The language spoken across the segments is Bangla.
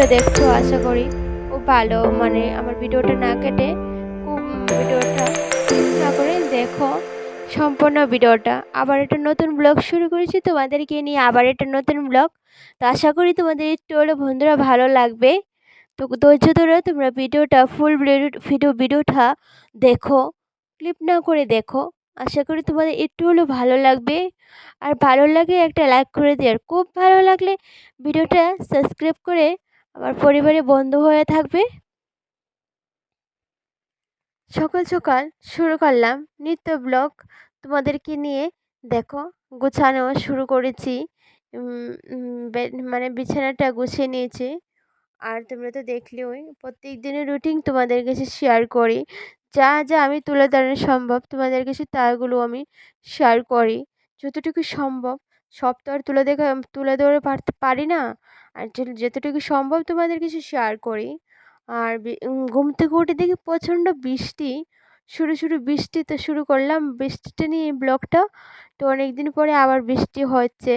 ভিডিওটা দেখছ, আশা করি। খুব ভালো মানে আমার ভিডিওটা না কেটে খুব ভিডিওটা না করে দেখো সম্পূর্ণ ভিডিওটা। আবার একটা নতুন ব্লগ শুরু করেছি তোমাদেরকে নিয়ে, আবার একটা নতুন ব্লগ। তো আশা করি তোমাদের একটু হলে বন্ধুরা ভালো লাগবে। তো ধৈর্য ধরে তোমরা ভিডিওটা ফুল ভিডিও ভিডিওটা দেখো ক্লিপ না করে দেখো। আশা করি তোমাদের একটু হলেও ভালো লাগবে। আর ভালো লাগে একটা লাইক করে দিও। আর খুব ভালো লাগলে ভিডিওটা সাবস্ক্রাইব করে আমার পরিবারে বন্ধু হয়ে থাকবে? সকাল সকাল শুরু করলাম নিত্য ব্লগ। তোমাদেরকে নিয়ে দেখো গুছানো শুরু করেছি। মানে বিছানাটা গুছিয়ে নিয়েছি। আর তোমরা তো দেখলেওই প্রত্যেক দিনের রুটিন তোমাদের কাছে শেয়ার করি। যা যা আমি তুলে ধরা সম্ভব তোমাদের কাছে তাগুলো আমি শেয়ার করি। যতটুকু সম্ভব সব তো আর তুলে দেখা, তুলে ধরে পারতে, পারি না। আর যতটুকু সম্ভব তোমাদের কিছু শেয়ার করি। আর ঘুম থেকে উঠে দেখি প্রচণ্ড বৃষ্টি। শুরু শুরু বৃষ্টি তো শুরু করলাম। বৃষ্টিটা নিয়ে ব্লগটা। তো অনেক দিন পরে আবার বৃষ্টি হচ্ছে।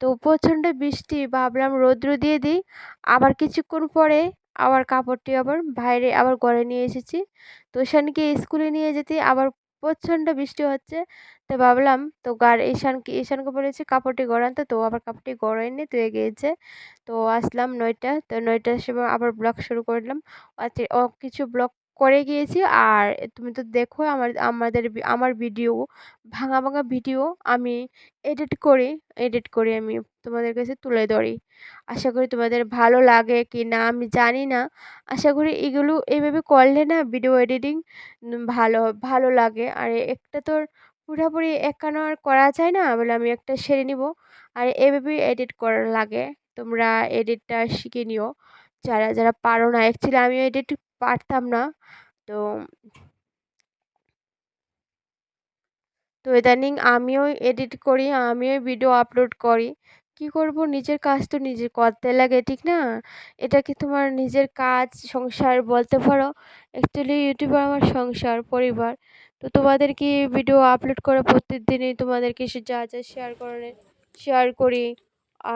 তো প্রচণ্ড বৃষ্টি, ভাবলাম রৌদ্র দিয়ে দিই। আবার কিছুক্ষণ পরে আবার কাপড়টি আবার বাইরে আবার ঘরে নিয়ে এসেছি। তো ঈশানকে স্কুলে নিয়ে যেতে আবার প্রচণ্ড বৃষ্টি হচ্ছে। তো ভাবলাম, তো গার ঈশানকে ঈশানকে বলেছি কাপড়টি গড়ানতে তো আবার কাপড়টি গড়াইনি ধুয়ে গিয়েছে। তো আসলাম নয়টা, তো নয়টার সময় আবার ব্লগ শুরু করলাম। ও কিছু ব্লগ করে গিয়েছি। আর তুমি তো দেখো আমার, আমাদের আমার ভিডিও ভাঙা ভাঙা ভিডিও আমি এডিট করি এডিট করে আমি তোমাদের কাছে তুলে ধরি। আশা করি তোমাদের ভালো লাগে কি না আমি জানি না। আশা করি এগুলো এইভাবে করলে না ভিডিও এডিটিং ভালো ভালো লাগে। আর একটা তোর পুরোপুরি একানো আর করা যায় না বলে আমি একটা সেরে নিব। আর এভাবে এডিট করা লাগে। তোমরা এডিটটা শিখে নিও। যারা যারা পারো না অ্যাকচুয়ালি আমিও এডিট পারতাম না। তো তো ইদানিং আমিও এডিট করি, আমিও ভিডিও আপলোড করি। কি করব? নিজের কাজ তো নিজে করতে লাগে, ঠিক না? এটা কি তোমার নিজের কাজ, সংসার বলতে পারো? অ্যাকচুয়ালি ইউটিউবে আমার সংসার, পরিবার। তো তোমাদের কি ভিডিও আপলোড করে প্রত্যেকদিনই তোমাদেরকে সে যা যা শেয়ার করে শেয়ার করি?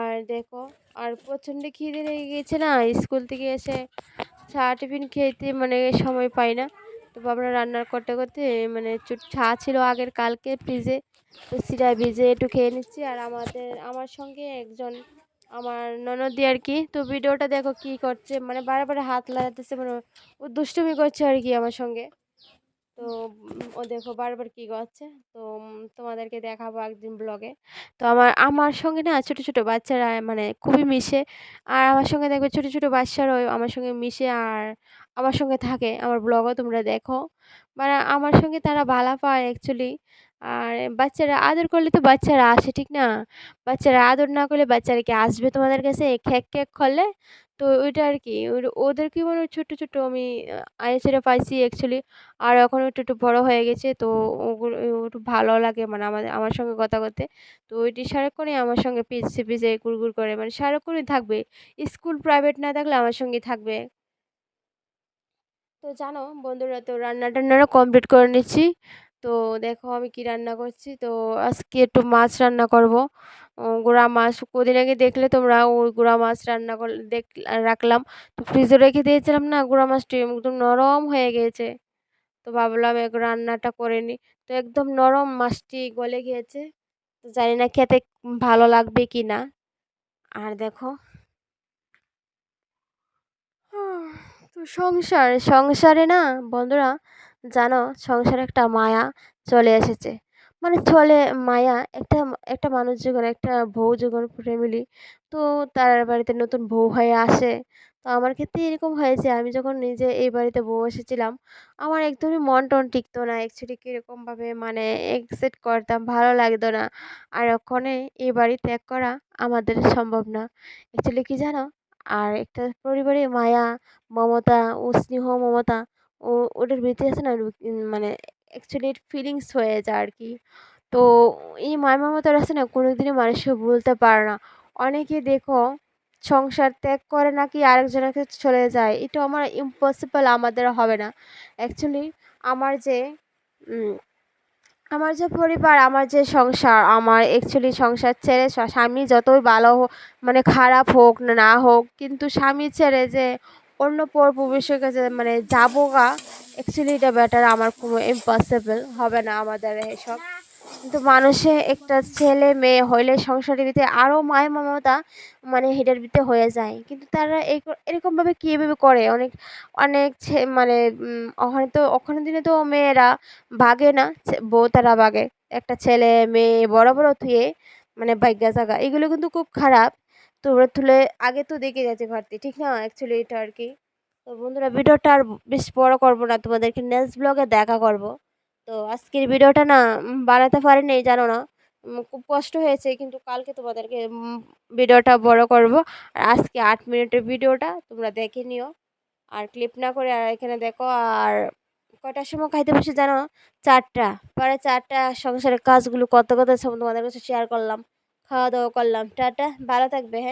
আর দেখো, আর প্রচণ্ড খিদে লেগে গিয়েছে না? স্কুল থেকে এসে চা টিফিন খেতে মানে সময় পাই না। তো আমরা রান্না করতে করতে মানে চা ছিল আগের কালকে ফ্রিজে তো সিরা ভিজে একটু খেয়ে নিচ্ছি। আর আমাদের, আমার সঙ্গে একজন আমার ননদি আর কি। তো ভিডিওটা দেখো কি করছে। মানে বারে বারে হাত লাগাতেছে মানে ও দুষ্টুমি করছে আর কি আমার সঙ্গে। তো ও দেখো বারবার কী করছে? তো তোমাদেরকে দেখাবো একদিন ব্লগে তো আমার আমার সঙ্গে না ছোটো ছোটো বাচ্চারা মানে খুবই মিশে। আর আমার সঙ্গে দেখবে ছোটো ছোটো বাচ্চারাও আমার সঙ্গে মিশে আর আমার সঙ্গে থাকে। আমার ব্লগও তোমরা দেখো। মানে আমার সঙ্গে তারা ভালো পায় অ্যাকচুয়ালি আর বাচ্চারা আদর করলে তো বাচ্চারা আসে, ঠিক না? বাচ্চারা আদর না করলে বাচ্চারা কি আসবে তোমাদের কাছে? খ্যাক খ্যাক করলে? তো ওইটা আর কি ওদের ওদেরকে মানে ছোট্টো ছোট্টো আমি আইছেড়ে পাইছি অ্যাকচুয়ালি আর এখন একটু একটু বড়ো হয়ে গেছে, তো ওগুলো, একটু ভালো লাগে মানে আমাদের, আমার সঙ্গে কথা করতে তো ওইটি সারাক্ষণই আমার সঙ্গে পিছে পিছে গুড়গুড় করে মানে সারাক্ষণই থাকবে। স্কুল প্রাইভেট না থাকলে আমার সঙ্গে থাকবে। তো জানো বন্ধুরা, তো রান্না টান্নারও কমপ্লিট করে নিচ্ছি। তো দেখো আমি কি রান্না করছি? তো আজকে একটু মাছ রান্না করব। গুঁড়া মাছ কদিন আগে দেখলে তোমরা ওই গুঁড়া মাছ রান্না কর, দেখ, রাখলাম। তো ফ্রিজে রেখে দিয়েছিলাম না, গুঁড়া মাছটি একদম নরম হয়ে গিয়েছে তো ভাবলাম এক রান্নাটা করে নিই তো একদম নরম মাছটি গলে গিয়েছে। তো জানি না খেতে ভালো লাগবে কি না। আর দেখো। তো সংসার, সংসারে না বন্ধুরা জানো, সংসারে একটা মায়া চলে এসেছে। মানে চলে মায়া একটা একটা মানুষ যখন, একটা বউ যখন ফ্যামিলি তো তার বাড়িতে নতুন বউ হয়ে আসে। তো আমার ক্ষেত্রে এরকম হয়েছে, আমি যখন নিজে এই বাড়িতে বউ এসেছিলাম, আমার একদমই মন টন টিকতো না। অ্যাকচুয়ালি কীরকমভাবে মানে একসেপ্ট করতাম, ভালো লাগতো না। আর ওখানে এই বাড়ি ত্যাগ করা আমাদের সম্ভব না। অ্যাকচুয়ালি কী জানো, আর একটা পরিবারে মায়া, মমতা, ও স্নেহ মমতা ও, ওটার ভিতরে আছে না মানে অ্যাকচুয়ালি ফিলিংস হয়ে যায় আর কি তো এই মায়া মমতার আছে না কোনো দিনই মানুষকে বলতে পারে না। অনেকে দেখো সংসার ত্যাগ করে নাকি আরেকজনের কাছে চলে যায়, এটা আমার ইম্পসিবল আমাদের হবে না। অ্যাকচুয়ালি আমার যে আমার যে পরিবার, আমার যে সংসার, আমার অ্যাকচুয়ালি সংসার ছেড়ে স্বামী যতই ভালো হোক মানে খারাপ হোক না হোক, কিন্তু স্বামী ছেড়ে যে অন্য পর পুরুষের কাছে মানে যাব গা অ্যাকচুয়ালি এটা বেটার আমার কোনো ইম্পসিবল হবে না আমাদের এসব। কিন্তু মানুষে একটা ছেলে মেয়ে হইলে সংসারের ভিতরে আরও মায় মমতা মানে হেডের ভিতরে হয়ে যায়। কিন্তু তারা এই এরকমভাবে কীভাবে করে? অনেক অনেক মানে ওখানে তো, ওখানে দিনে তো মেয়েরা ভাগে না বউ তারা ভাগে। একটা ছেলে মেয়ে বড় বড় থুয়ে মানে বাইগা জাগা। এগুলো কিন্তু খুব খারাপ। তোমরা তুলে আগে তো দেখে গেছে পারতি ঠিক না? অ্যাকচুয়ালি এটা আর কি। তো বন্ধুরা, ভিডিওটা আর বেশ বড় করব না, তোমাদেরকে নেক্সট ব্লগে দেখা করব। তো আজকের ভিডিওটা না বানাতে পারিনি, জানো না? খুব কষ্ট হয়েছে, কিন্তু কালকে তোমাদেরকে ভিডিওটা বড় করব। আর আজকে আট মিনিটের ভিডিওটা, তোমরা দেখে নিও। আর ক্লিপ না করে আর এখানে দেখো, আর কটার সময় খাইতে বসে জানো? চারটা, পরে চারটা, সংসারের কাজগুলো কত কত সব তোমাদের কাছে শেয়ার করলাম। খাওয়া দাওয়া করলাম, টাটা, ভালো থাকবে হ্যাঁ?